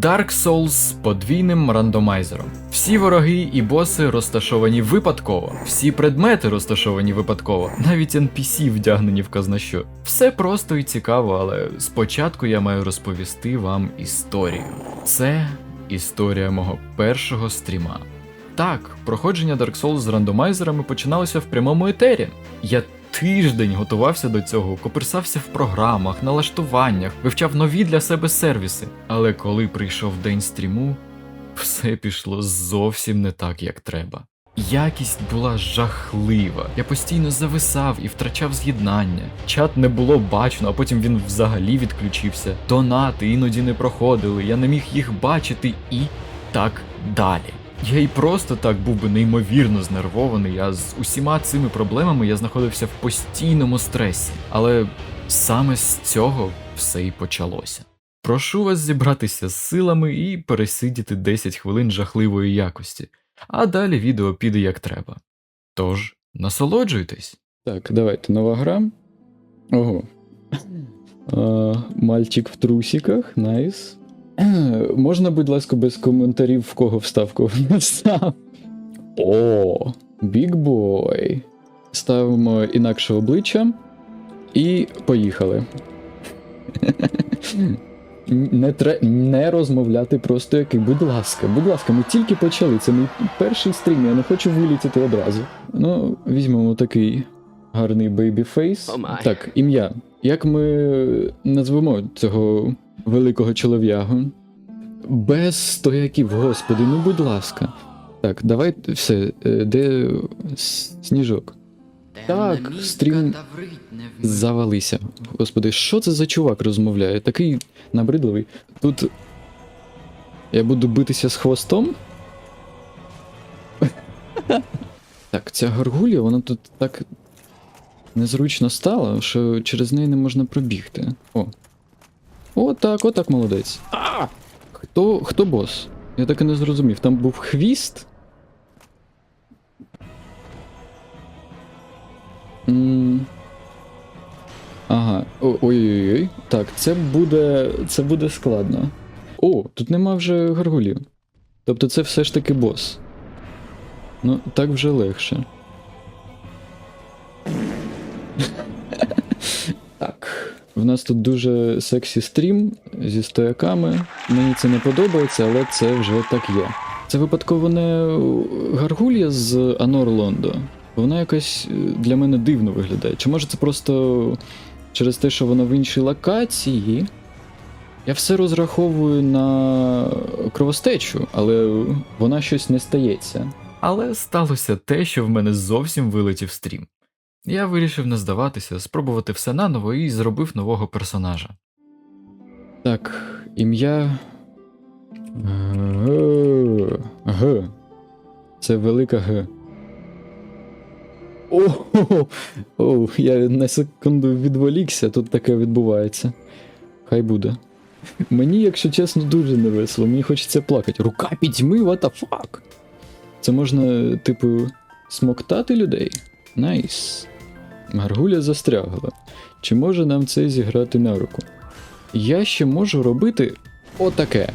Dark Souls з подвійним рандомайзером. Всі вороги і боси розташовані випадково, всі предмети розташовані випадково, навіть NPC вдягнені в казнащо. Все просто і цікаво, але спочатку я маю розповісти вам історію. Це історія мого першого стріма. Так, проходження Dark Souls з рандомайзерами починалося в прямому етері. Я тиждень готувався до цього, коперсався в програмах, налаштуваннях, вивчав нові для себе сервіси. Але коли прийшов день стріму, все пішло зовсім не так, як треба. Якість була жахлива. Я постійно зависав і втрачав з'єднання. Чат не було бачно, а потім він взагалі відключився. Донати іноді не проходили, я не міг їх бачити і так далі. Я і просто так був би неймовірно знервований, а з усіма цими проблемами я знаходився в постійному стресі. Але саме з цього все і почалося. Прошу вас зібратися з силами і пересидіти 10 хвилин жахливої якості, а далі відео піде як треба. Тож, насолоджуйтесь. Так, давайте нова гра. Ого. А, мальчик в трусиках, найс. Можна, будь ласка, без коментарів, в кого встав, кого не встав. О, бікбой. Ставимо інакше обличчя і поїхали. Не, тре... не розмовляти просто який. Будь ласка, будь ласка, ми тільки почали. Це мій перший стрім, я не хочу вилітіти одразу. Ну, візьмемо такий гарний бейбіфейс. Май. Так, ім'я. Як ми назвемо цього великого чолов'ягу? Без стояків, господи, ну будь ласка. Так, давай все, е, де сніжок? Так, стрім Завалися. Господи, що це за чувак розмовляє? Такий набридливий. Тут. Я буду битися з хвостом. Так, ця горгулія, вона тут так незручно стала, що через неї не можна пробігти. О. О, так, отак молодець. А! Хто, хто бос? Я так і не зрозумів. Там був хвіст. М, Ага, ой-ой-ой. Так, це буде. це буде складно. О, тут нема вже гаргулів. Тобто це все ж таки бос. Ну, так вже легше. Так. В нас тут дуже сексі стрім зі стояками. Мені це не подобається, але це вже так є. Це випадково не гаргулія з Анор Лондо. Вона якось е, для мене дивно виглядає. Чи може це просто через те, що вона в іншій локації? Я все розраховую на кровостечу, але вона щось не стається. Але сталося те, що в мене зовсім вилетів стрім. Я вирішив не здаватися, спробувати все наново і зробив нового персонажа. Так, ім'я. Г. Г. Це велика Г. О, о, я на секунду відволікся, тут таке відбувається. Хай буде. Мені, якщо чесно, дуже невесело, мені хочеться плакати. Рука пітьми, what the fuck? Це можна, типу, смоктати людей? Найс. Гаргуля застрягла. Чи може нам це зіграти на руку? Я ще можу робити отаке.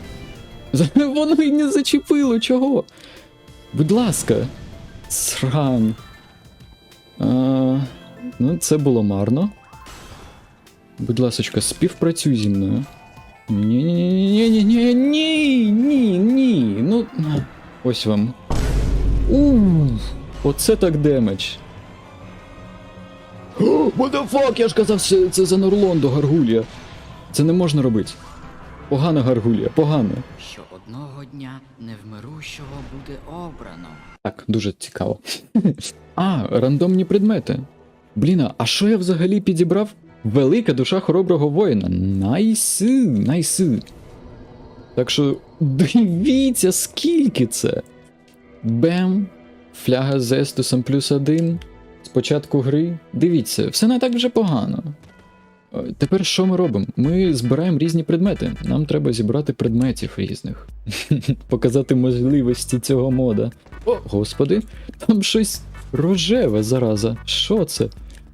Воно й не зачепило, чого? Будь ласка, сран. А, ну, це було марно. Будь ласочка, співпрацюй зі мною. ні ні ні ні ні ні ні Ну. Ось вам. Ууу, оце так демедж. What the fuck, я ж казав, це, це за Норлондо, Гаргулія. Це не можна робити. Погана Гаргулія, погано. що одного дня невмирущого буде обрано. Так, дуже цікаво. а, рандомні предмети. Блін, а що я взагалі підібрав? Велика душа хороброго воїна. Найси, найси. Так що дивіться, скільки це. Бем. Фляга з Естусом плюс один. Спочатку гри. Дивіться, все не так вже погано. Е, Тепер що ми робимо? Ми збираємо різні предмети. Нам треба зібрати предметів різних. Показати можливості цього мода. О, господи, там щось рожеве зараза. Що це?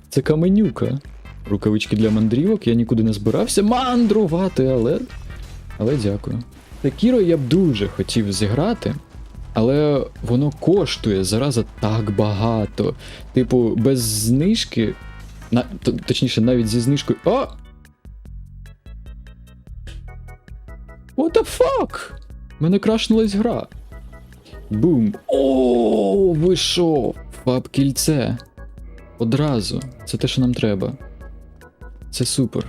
Це каменюка. Рукавички для мандрівок, я нікуди не збирався мандрувати, але. Але дякую. Секіро я б дуже хотів зіграти, але воно коштує зараза так багато. Типу, без знижки. На, точніше, навіть зі знижкою. О! What the fuck? Мене крашнулась гра. Бум. О, вийшов! Фаб кільце. Одразу. Це те, що нам треба. Це супер.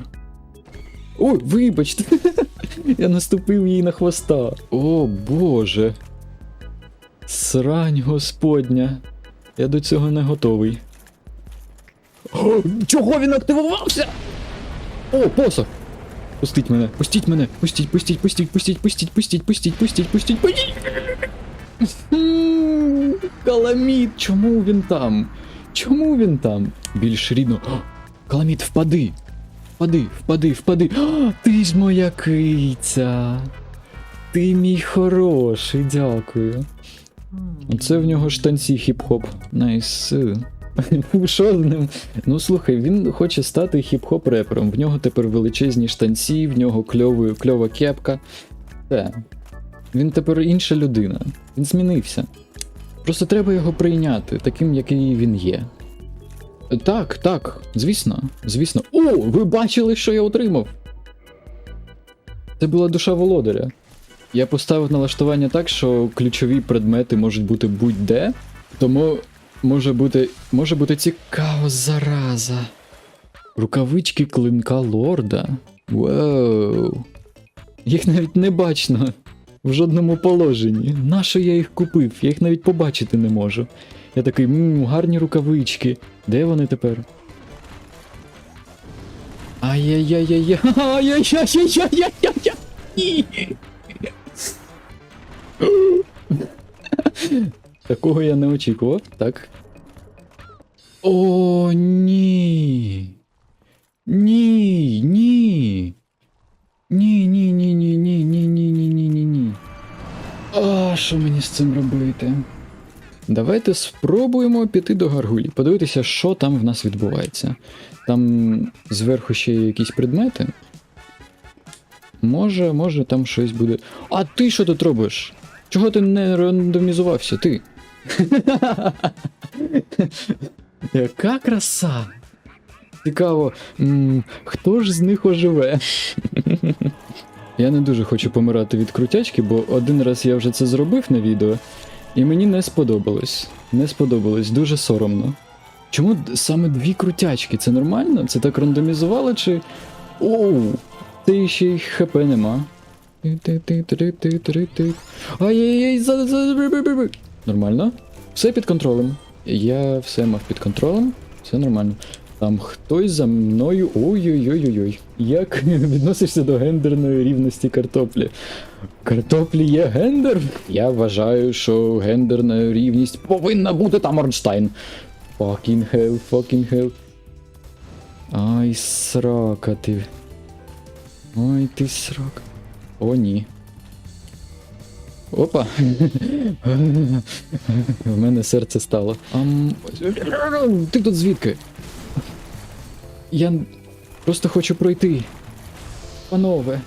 Ой, вибачте. Я наступив їй на хвоста. О боже. Срань господня. Я до цього не готовий. Чого він активувався? О, посох! Пустіть мене, пустіть мене, пустіть, пустіть, пустіть, пустіть, пустіть, пустіть, пустіть, пустіть, пустіть, пустіть. Каламіт, чому він там? Чому він там? Більш рідно. Каламіт, впади! Впади, впади, впади. Ти ж моя киця. Ти мій хороший, дякую. Оце в нього штанці хіп-хоп. Найс. Що з ним? Ну слухай, він хоче стати хіп-хоп репером. В нього тепер величезні штанці, в нього кльовий, кльова кепка. Все. Він тепер інша людина. Він змінився. Просто треба його прийняти, таким, який він є. Так, так, звісно, звісно. О, ви бачили, що я отримав? Це була душа володаря. Я поставив налаштування так, що ключові предмети можуть бути будь-де, тому може бути, може бути цікаво зараза. Рукавички клинка лорда. Вау. Їх навіть не бачно в жодному положенні. Нащо я їх купив? Я їх навіть побачити не можу. Я такий, мм, гарні рукавички. Де вони тепер? Ай-яй-яй-яй-яй. Такого я не очікував, так. О, ні. Ні, ні. Ні, ні, ні, ні, ні, ні, ні, ні, ні, ні, ні. А що мені з цим робити? Давайте спробуємо піти до Гаргулі, подивитися, що там в нас відбувається. Там зверху ще є якісь предмети. Може, може, там щось буде. А ти що тут робиш? Чого ти не рандомізувався, ти? Яка краса! Цікаво, хто ж з них оживе? я не дуже хочу помирати від крутячки, бо один раз я вже це зробив на відео, і мені не сподобалось. Не сподобалось, дуже соромно. Чому саме дві крутячки? Це нормально? Це так рандомізувало чи. Оу! Ти ще й хп нема. Ай-яй-яй, за. Нормально? Все під контролем. Я все мав під контролем, все нормально. Там хтось за мною. Ой-ой-ой-ой-ой. Як відносишся до гендерної рівності картоплі? Картоплі є гендер? Я вважаю, що гендерна рівність повинна бути там Орнштайн. Fucking hell, fucking hell. Ай, срака ти. Ой, ти срака. О, ні. Опа. В мене серце стало. Ам... Ти тут звідки? Я просто хочу пройти. Панове.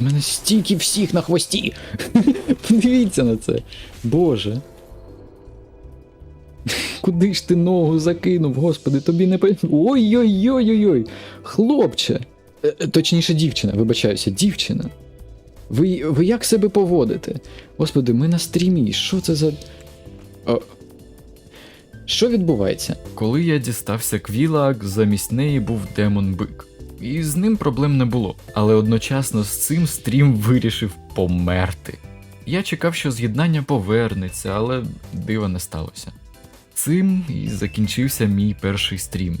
У мене стільки всіх на хвості. Подивіться на це. Боже. Куди ж ти ногу закинув, господи, тобі не. Ой-ой-ой-ой-ой. Хлопче. Е, е, Точніше, дівчина, вибачаюся, дівчина. Ви, ви як себе поводите? Господи, ми на стрімі. Що це за. О. Що відбувається? Коли я дістався Квілак, замість неї був демон бик. І з ним проблем не було, але одночасно з цим стрім вирішив померти. Я чекав, що з'єднання повернеться, але дива не сталося. Цим і закінчився мій перший стрім.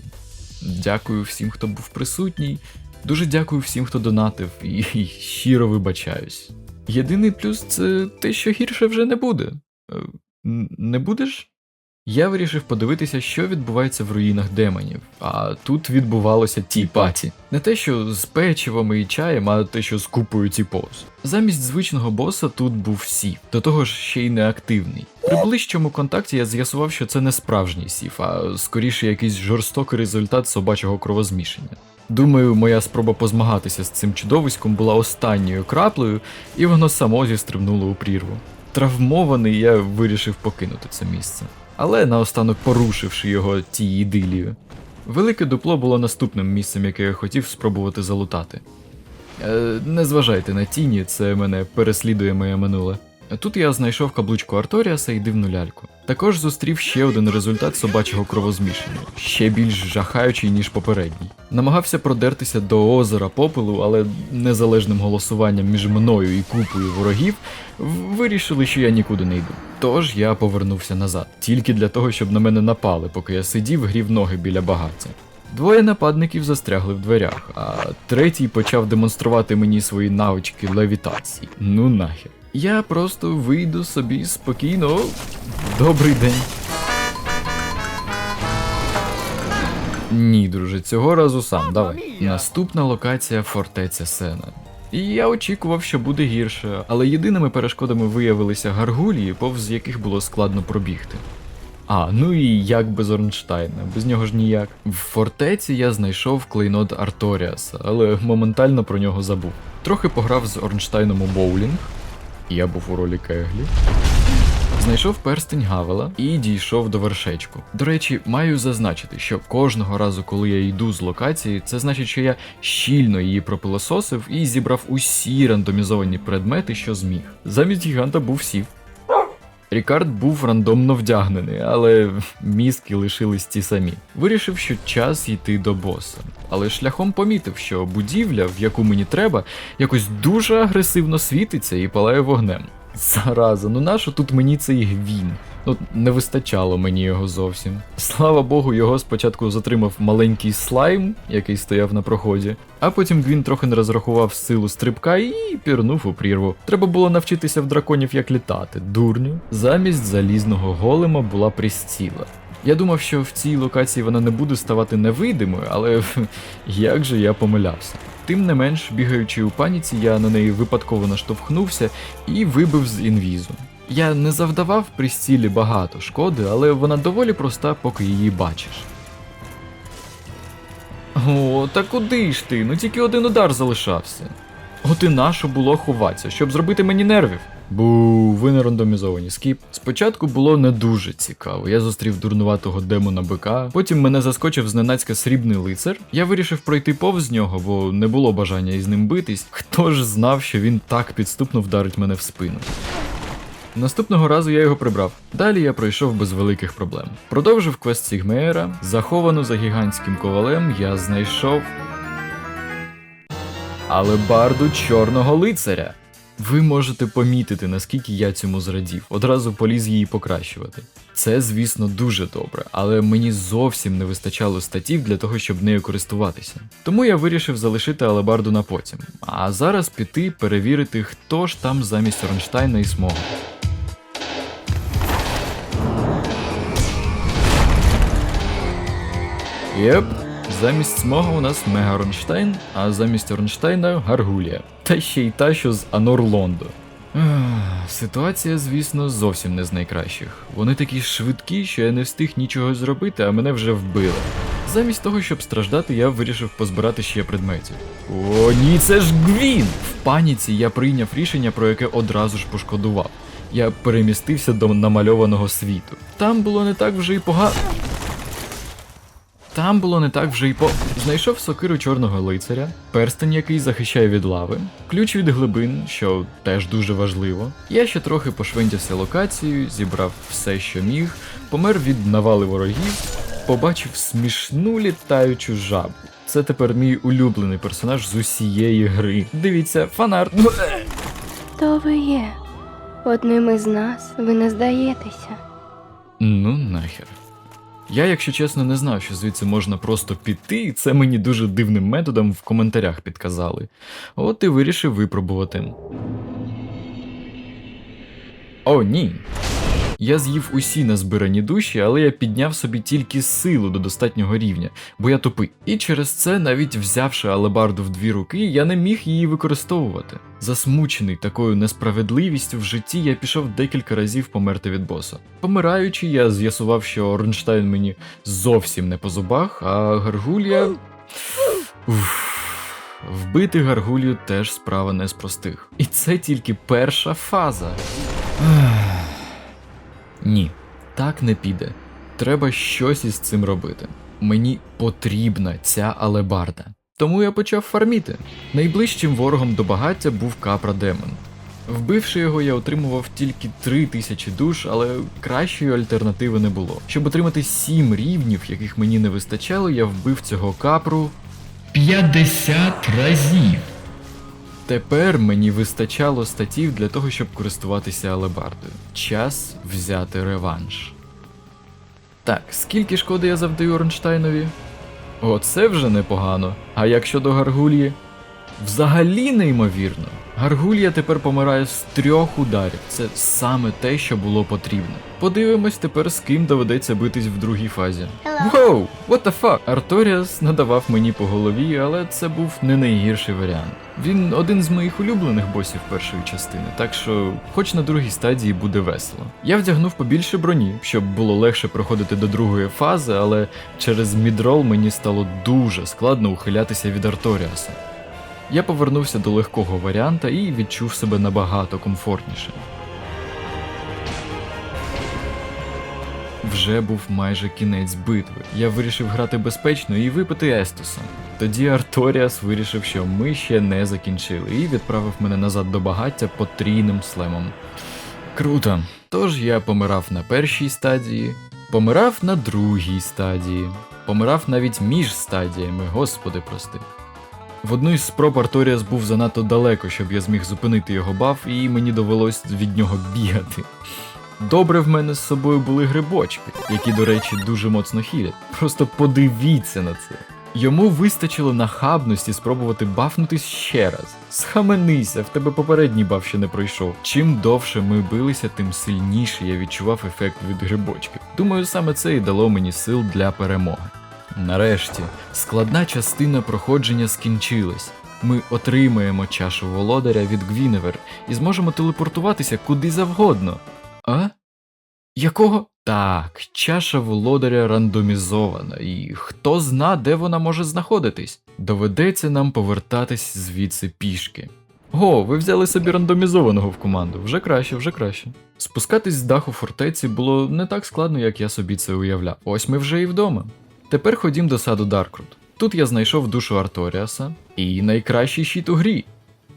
Дякую всім, хто був присутній. Дуже дякую всім, хто донатив, і, щиро вибачаюсь. Єдиний плюс це те, що гірше вже не буде. Е, Не будеш? Я вирішив подивитися, що відбувається в руїнах демонів, а тут відбувалося ті паті. Не те, що з печивом і чаєм, а те, що з купою тіпоз. Замість звичного боса тут був сів, до того ж ще й неактивний. При ближчому контакті я з'ясував, що це не справжній сів, а скоріше якийсь жорстокий результат собачого кровозмішання. Думаю, моя спроба позмагатися з цим чудовиськом була останньою краплею, і воно само зістрибнуло у прірву. Травмований, я вирішив покинути це місце, але наостанок порушивши його тією ідилію. Велике дупло було наступним місцем, яке я хотів спробувати залутати. Е, не зважайте на тіні, це мене переслідує моє минуле. Тут я знайшов каблучку Арторіаса і дивну ляльку. Також зустрів ще один результат собачого кровозмішання, ще більш жахаючий, ніж попередній. Намагався продертися до озера попелу, але незалежним голосуванням між мною і купою ворогів вирішили, що я нікуди не йду. Тож я повернувся назад, тільки для того, щоб на мене напали, поки я сидів, грів ноги біля багаття. Двоє нападників застрягли в дверях, а третій почав демонструвати мені свої навички левітації. Ну нахер. Я просто вийду собі спокійно. Добрий день. Ні, друже, цього разу сам, давай. Наступна локація фортеця Сена. І я очікував, що буде гірше, але єдиними перешкодами виявилися гаргулії, повз яких було складно пробігти. А, ну і як без Орнштайна, без нього ж ніяк. В фортеці я знайшов клейнот Арторіаса, але моментально про нього забув. Трохи пограв з Орнштайном у боулінг, я був у ролі Кеглі. Знайшов перстень Гавела і дійшов до вершечку. До речі, маю зазначити, що кожного разу, коли я йду з локації, це значить, що я щільно її пропилососив і зібрав усі рандомізовані предмети, що зміг. Замість гіганта був сів. Рікард був рандомно вдягнений, але мізки лишились ті самі. Вирішив, що час йти до боса. Але шляхом помітив, що будівля, в яку мені треба, якось дуже агресивно світиться і палає вогнем. Зараза, ну нащо тут мені цей гвін? Ну, не вистачало мені його зовсім. Слава Богу, його спочатку затримав маленький слайм, який стояв на проході, а потім Гвін трохи не розрахував силу стрибка і пірнув у прірву. Треба було навчитися в драконів як літати, дурню. Замість залізного голема була пристіла. Я думав, що в цій локації вона не буде ставати невидимою, але як же я помилявся. Тим не менш, бігаючи у паніці, я на неї випадково наштовхнувся і вибив з інвізу. Я не завдавав при стілі багато шкоди, але вона доволі проста, поки її бачиш. О, та куди ж ти? Ну тільки один удар залишався. От і нащо було ховатися, щоб зробити мені нервів. Бу, ви не рандомізовані скіп. Спочатку було не дуже цікаво. Я зустрів дурнуватого демона бика, потім мене заскочив зненацька срібний лицар. Я вирішив пройти повз нього, бо не було бажання із ним битись. Хто ж знав, що він так підступно вдарить мене в спину. Наступного разу я його прибрав. Далі я пройшов без великих проблем. Продовжив квест Сігмеєра, заховану за гігантським ковалем, я знайшов. Алебарду чорного лицаря. Ви можете помітити, наскільки я цьому зрадів, одразу поліз її покращувати. Це, звісно, дуже добре, але мені зовсім не вистачало статів для того, щоб нею користуватися. Тому я вирішив залишити алебарду на потім, а зараз піти перевірити, хто ж там замість Ронштайна і Смога. Єп, замість Смога у нас Мега Ронштайн, а замість Ронштайна Гаргулія. Та ще й та, що з Анор Лондо. Ситуація, звісно, зовсім не з найкращих. Вони такі швидкі, що я не встиг нічого зробити, а мене вже вбили. Замість того, щоб страждати, я вирішив позбирати ще предметів. О, ні, це ж Гвін! В паніці я прийняв рішення, про яке одразу ж пошкодував. Я перемістився до намальованого світу. Там було не так вже й погано. Там було не так вже й по. Знайшов сокиру чорного лицаря, перстень, який захищає від лави, ключ від глибин, що теж дуже важливо. Я ще трохи пошвендявся локацією, зібрав все, що міг, помер від навали ворогів, побачив смішну літаючу жабу. Це тепер мій улюблений персонаж з усієї гри. Дивіться, фанарт. То ви є. Одним із нас ви не здаєтеся. Ну нахер. Я, якщо чесно, не знав, що звідси можна просто піти, і це мені дуже дивним методом в коментарях підказали. От і вирішив випробувати. О, ні. Я з'їв усі назбирані душі, але я підняв собі тільки силу до достатнього рівня, бо я тупий. І через це, навіть взявши алебарду в дві руки, я не міг її використовувати. Засмучений такою несправедливістю в житті, я пішов декілька разів померти від боса. Помираючи, я з'ясував, що Орнштайн мені зовсім не по зубах, а Гаргулія. Вбити гаргулью теж справа не з простих. І це тільки перша фаза. Ні, так не піде. Треба щось із цим робити. Мені потрібна ця алебарда. Тому я почав фарміти. Найближчим ворогом до багаття був Капра Демон. Вбивши його, я отримував тільки 3000 душ, але кращої альтернативи не було. Щоб отримати 7 рівнів, яких мені не вистачало, я вбив цього капру 50 разів. Тепер мені вистачало статів для того, щоб користуватися алебардою. Час взяти реванш. Так, скільки шкоди я завдаю Орнштайнові? Оце вже непогано. А як щодо Гаргулії? Взагалі неймовірно. Гаргулія тепер помирає з трьох ударів. Це саме те, що було потрібно. Подивимось тепер, з ким доведеться битись в другій фазі. Воу, what the fuck? Арторіас надавав мені по голові, але це був не найгірший варіант. Він один з моїх улюблених босів першої частини, так що, хоч на другій стадії буде весело. Я вдягнув побільше броні, щоб було легше проходити до другої фази, але через мідрол мені стало дуже складно ухилятися від Арторіаса. Я повернувся до легкого варіанта і відчув себе набагато комфортніше. Вже був майже кінець битви. Я вирішив грати безпечно і випити Естуса. Тоді Арторіас вирішив, що ми ще не закінчили, і відправив мене назад до багаття потрійним слемом. Круто. Тож я помирав на першій стадії, помирав на другій стадії, помирав навіть між стадіями, господи прости. В одну із спроб Арторіас був занадто далеко, щоб я зміг зупинити його баф, і мені довелось від нього бігати. Добре в мене з собою були грибочки, які, до речі, дуже моцно хілять. Просто подивіться на це. Йому вистачило нахабності спробувати бафнутись ще раз. Схаменися, в тебе попередній баф ще не пройшов. Чим довше ми билися, тим сильніше я відчував ефект від грибочків. Думаю, саме це і дало мені сил для перемоги. Нарешті, складна частина проходження скінчилась. Ми отримаємо чашу володаря від Гвіневер і зможемо телепортуватися куди завгодно. А? Якого? Так, чаша володаря рандомізована, і хто зна, де вона може знаходитись. Доведеться нам повертатись звідси пішки. О, ви взяли собі рандомізованого в команду. Вже краще, вже краще. Спускатись з даху фортеці було не так складно, як я собі це уявляв. Ось ми вже і вдома. Тепер ходім до саду Даркрут. Тут я знайшов душу Арторіаса і найкращий щит у грі.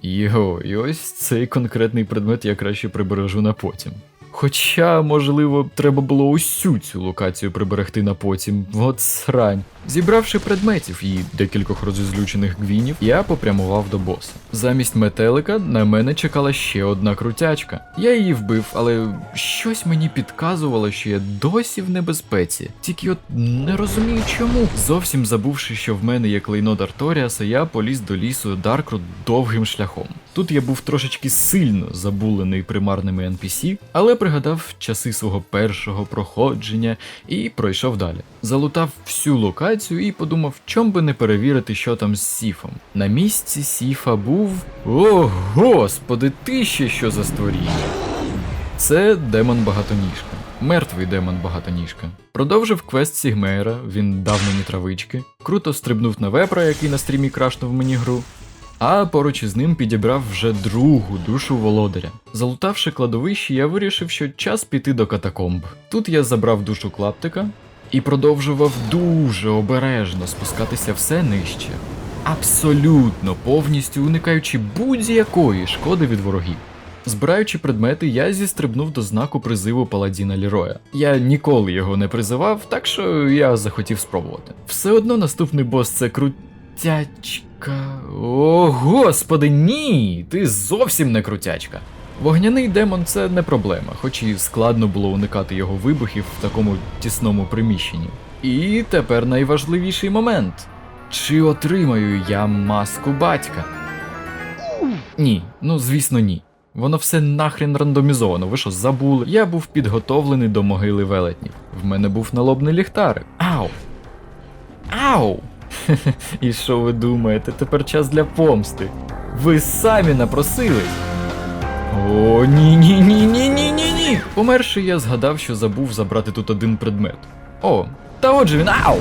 Його, і ось цей конкретний предмет я краще прибережу на потім. Хоча, можливо, треба було усю цю локацію приберегти на потім, от срань. Зібравши предметів і декількох розізлючених гвінів, я попрямував до боса. Замість метелика на мене чекала ще одна крутячка. Я її вбив, але щось мені підказувало, що я досі в небезпеці. Тільки от не розумію чому. Зовсім забувши, що в мене є клейнод Арторіаса, я поліз до лісу Даркрут довгим шляхом. Тут я був трошечки сильно забулений примарними NPC, але пригадав часи свого першого проходження і пройшов далі. Залутав всю локацію і подумав, чом би не перевірити, що там з Сіфом. На місці Сіфа був. О, господи, ти ще що за створіння? Це демон багатоніжка. Мертвий демон багатоніжка. Продовжив квест Сігмейра, він дав мені травички, круто стрибнув на вепра, який на стрімі крашнув мені гру. А поруч із ним підібрав вже другу душу володаря. Залутавши кладовище, я вирішив, що час піти до катакомб. Тут я забрав душу клаптика і продовжував дуже обережно спускатися все нижче. Абсолютно повністю уникаючи будь-якої шкоди від ворогів. Збираючи предмети, я зістрибнув до знаку призиву Паладіна Ліроя. Я ніколи його не призивав, так що я захотів спробувати. Все одно наступний бос це крутячка. О, господи, ні! Ти зовсім не крутячка. Вогняний демон це не проблема, хоч і складно було уникати його вибухів в такому тісному приміщенні. І тепер найважливіший момент: чи отримаю я маску батька? Ні, ну звісно, ні. Воно все нахрен рандомізовано, ви що забули? Я був підготовлений до могили велетнів. В мене був налобний ліхтарик. Ау! Ау! І що ви думаєте? Тепер час для помсти. Ви самі напросились. О, ні, ні, ні, ні, ні, ні, ні. Померши, я згадав, що забув забрати тут один предмет. О, та отже він. Ау!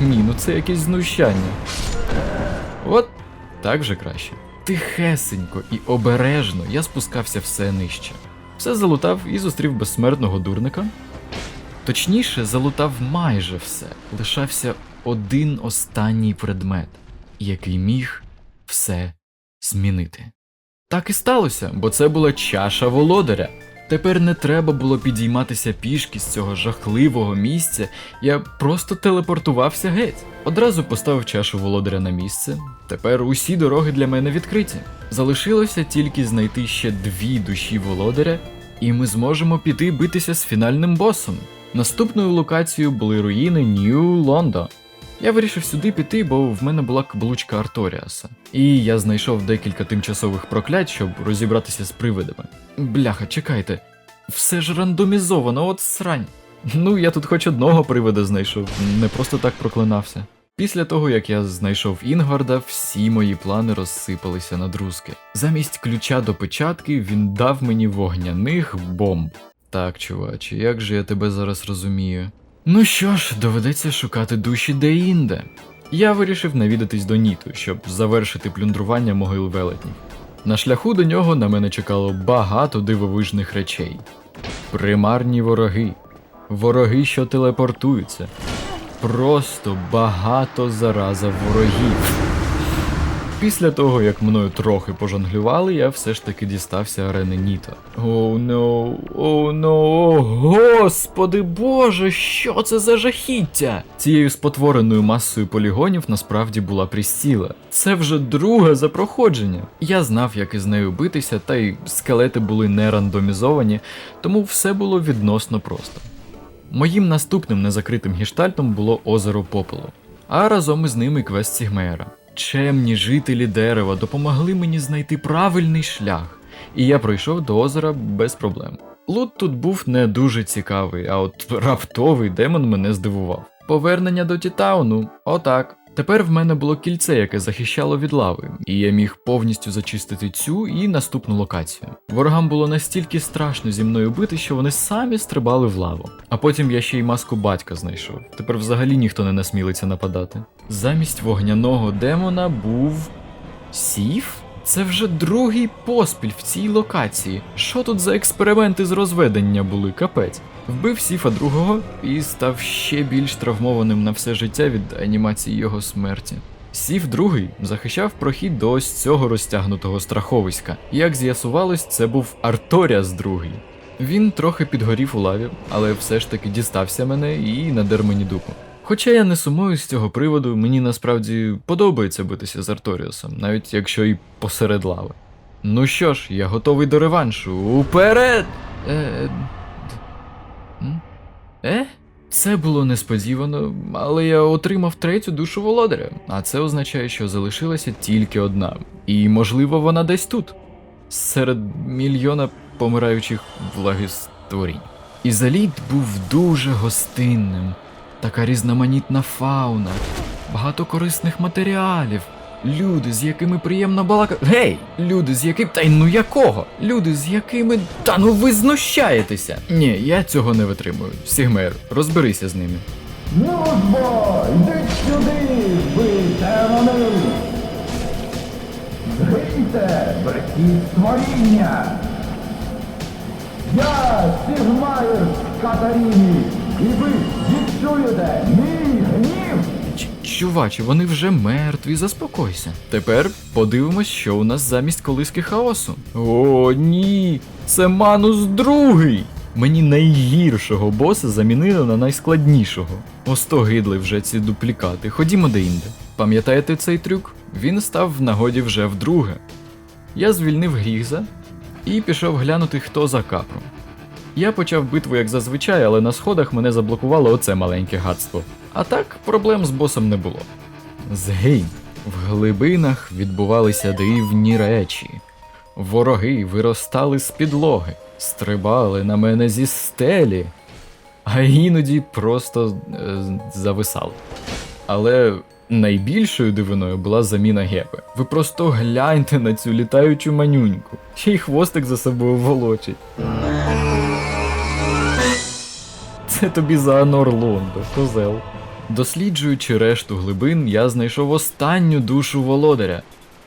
Ні, ну це якесь знущання. От так вже краще. Тихесенько і обережно я спускався все нижче. Все залутав і зустрів безсмертного дурника. Точніше, залутав майже все. Лишався один останній предмет, який міг все змінити. Так і сталося, бо це була чаша володаря. Тепер не треба було підійматися пішки з цього жахливого місця, я просто телепортувався геть. Одразу поставив чашу володаря на місце. Тепер усі дороги для мене відкриті. Залишилося тільки знайти ще дві душі володаря, і ми зможемо піти битися з фінальним босом. Наступною локацією були руїни Нью Лондо. Я вирішив сюди піти, бо в мене була каблучка Арторіаса. І я знайшов декілька тимчасових проклять, щоб розібратися з привидами. Бляха, чекайте, все ж рандомізовано, от срань. Ну, я тут хоч одного привида знайшов, не просто так проклинався. Після того, як я знайшов Інгварда, всі мої плани розсипалися на друзки. Замість ключа до печатки він дав мені вогняних бомб. Так, чуваче, як же я тебе зараз розумію? Ну що ж, доведеться шукати душі де-інде. Я вирішив навідатись до Ніту, щоб завершити плюндрування могил велетнів. На шляху до нього на мене чекало багато дивовижних речей. Примарні вороги, вороги, що телепортуються. Просто багато зараза ворогів. Після того, як мною трохи пожонглювали, я все ж таки дістався арени Ніто. Оу но, оу но, о господи боже, що це за жахіття? Цією спотвореною масою полігонів насправді була присціла. Це вже друге за проходження. Я знав, як із нею битися, та й скелети були не рандомізовані, тому все було відносно просто. Моїм наступним незакритим гіштальтом було озеро Попелу, а разом із ними квест Сігмеєра. Чемні жителі дерева допомогли мені знайти правильний шлях, і я пройшов до озера без проблем. Лут тут був не дуже цікавий, а от раптовий демон мене здивував. Повернення до Тітауну, отак. Тепер в мене було кільце, яке захищало від лави, і я міг повністю зачистити цю і наступну локацію. Ворогам було настільки страшно зі мною бити, що вони самі стрибали в лаву. А потім я ще й маску батька знайшов. Тепер взагалі ніхто не насмілиться нападати. Замість вогняного демона був. Сіф? Це вже другий поспіль в цій локації. Що тут за експерименти з розведення були, капець? Вбив Сіфа другого і став ще більш травмованим на все життя від анімації його смерті. Сіф другий захищав прохід до ось цього розтягнутого страховиська. Як з'ясувалось, це був Арторіас другий. Він трохи підгорів у лаві, але все ж таки дістався мене і надер мені дупу. Хоча я не сумую з цього приводу, мені насправді подобається битися з Арторіусом, навіть якщо і посеред лави. Ну що ж, я готовий до реваншу. Уперед! Е... Е? Це було несподівано, але я отримав третю душу володаря, а це означає, що залишилася тільки одна. І, можливо, вона десь тут, серед мільйона помираючих влаги створінь. Ізоліт був дуже гостинним, така різноманітна фауна, багато корисних матеріалів. Люди, з якими приємно балакати. Гей! Люди, з яким. Та й ну якого? Люди, з якими. Та ну ви знущаєтеся! Ні, я цього не витримую. Сігмер, розберися з ними. Ну ж йдіть сюди, ви демони! Згиньте, брехні створіння! Я Сігмаєр Катаріні, і ви відчуєте мій гнів! Чуваче, вони вже мертві, заспокойся. Тепер подивимось, що у нас замість колиски хаосу. О, ні! Це Манус другий! Мені найгіршого боса замінили на найскладнішого. Остогидли вже ці дуплікати. Ходімо деінде. Пам'ятаєте цей трюк? Він став в нагоді вже вдруге. Я звільнив Грігза і пішов глянути, хто за капром. Я почав битву як зазвичай, але на сходах мене заблокувало оце маленьке гадство. А так, проблем з босом не було. Згинь. В глибинах відбувалися дивні речі. Вороги виростали з підлоги, стрибали на мене зі стелі, а іноді просто е, зависали. Але найбільшою дивиною була заміна гепи. Ви просто гляньте на цю літаючу манюньку. Ще хвостик за собою волочить. Це тобі за Анор Лондо, козел. Досліджуючи решту глибин, я знайшов останню душу володаря,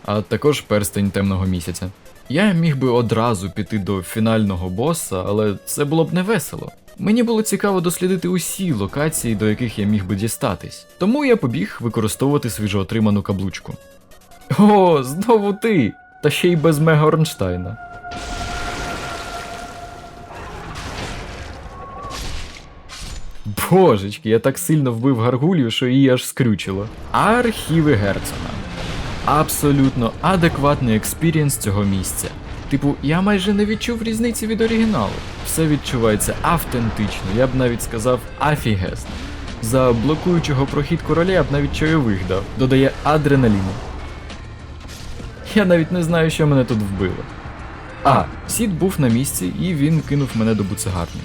а також перстень темного місяця. Я міг би одразу піти до фінального боса, але це було б не весело. Мені було цікаво дослідити усі локації, до яких я міг би дістатись. Тому я побіг використовувати свіжоотриману каблучку. О, знову ти! Та ще й без Мега Орнштайна. Божечки, я так сильно вбив гаргулью, що її аж скрючило. Архіви Герцена. Абсолютно адекватний експірієнс цього місця. Типу, я майже не відчув різниці від оригіналу. Все відчувається автентично, я б навіть сказав афігесно. За блокуючого прохід короля я б навіть чайових дав. Додає адреналіну. Я навіть не знаю, що мене тут вбило. А, Сід був на місці і він кинув мене до буцегарні.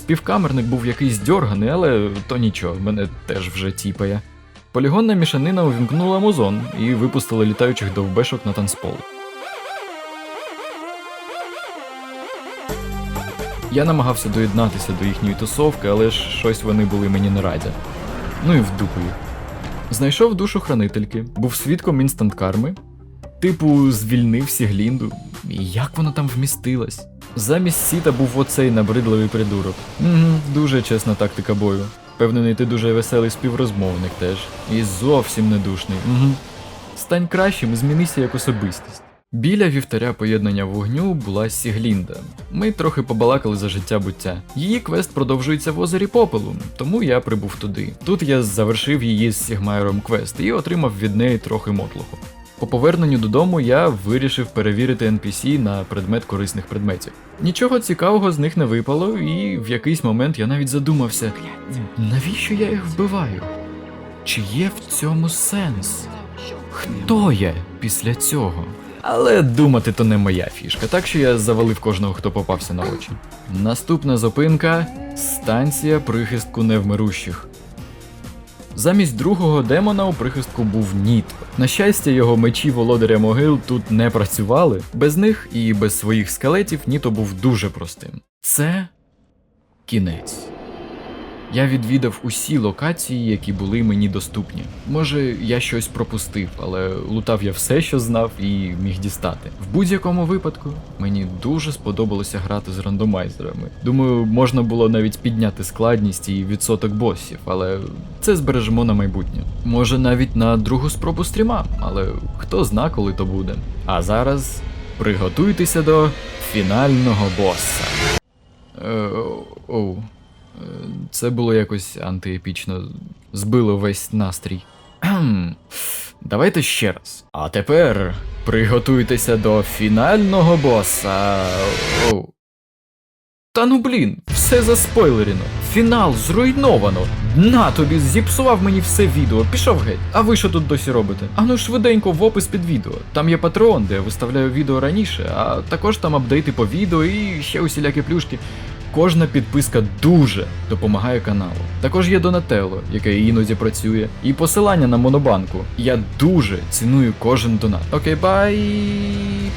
Співкамерник був якийсь дьорганий, але то нічого, мене теж вже тіпає. Полігонна мішанина увімкнула музон і випустила літаючих довбешок на танцпол. Я намагався доєднатися до їхньої тусовки, але ж щось вони були мені не раді. Ну і в дупу їх. Знайшов душу хранительки, був свідком інстант карми. Типу, звільнив Сіглінду. І як вона там вмістилась? Замість сіта був оцей набридливий придурок. Угу, дуже чесна тактика бою. Впевнений, ти дуже веселий співрозмовник теж. І зовсім недушний. Угу. Стань кращим і змінися як особистість. Біля вівтаря поєднання вогню була Сіглінда. Ми трохи побалакали за життя буття. Її квест продовжується в озері попелу, тому я прибув туди. Тут я завершив її з Сігмайером квест і отримав від неї трохи мотлуху. По поверненню додому я вирішив перевірити NPC на предмет корисних предметів. Нічого цікавого з них не випало, і в якийсь момент я навіть задумався, навіщо я їх вбиваю? Чи є в цьому сенс? Хто я після цього? Але думати то не моя фішка, так що я завалив кожного, хто попався на очі. Наступна зупинка станція прихистку невмирущих. Замість другого демона у прихистку був Ніт. На щастя, його мечі володаря могил тут не працювали. Без них і без своїх скелетів Ніто був дуже простим. Це кінець. Я відвідав усі локації, які були мені доступні. Може, я щось пропустив, але лутав я все, що знав і міг дістати. В будь-якому випадку мені дуже сподобалося грати з рандомайзерами. Думаю, можна було навіть підняти складність і відсоток босів, але це збережемо на майбутнє. Може навіть на другу спробу стріма, але хто зна, коли то буде. А зараз приготуйтеся до фінального боса. Е, оу. Е, Це було якось антиепічно, збило весь настрій. Давайте ще раз. А тепер приготуйтеся до фінального боса. Оу. Та ну блін, все заспойлерено. Фінал зруйновано. На тобі зіпсував мені все відео, пішов геть. А ви що тут досі робите? Ану швиденько в опис під відео. Там є патреон, де я виставляю відео раніше, а також там апдейти по відео і ще усілякі плюшки. Кожна підписка дуже допомагає каналу. Також є Донателло, яке іноді працює, і посилання на монобанку. Я дуже ціную кожен донат. Окей, бай.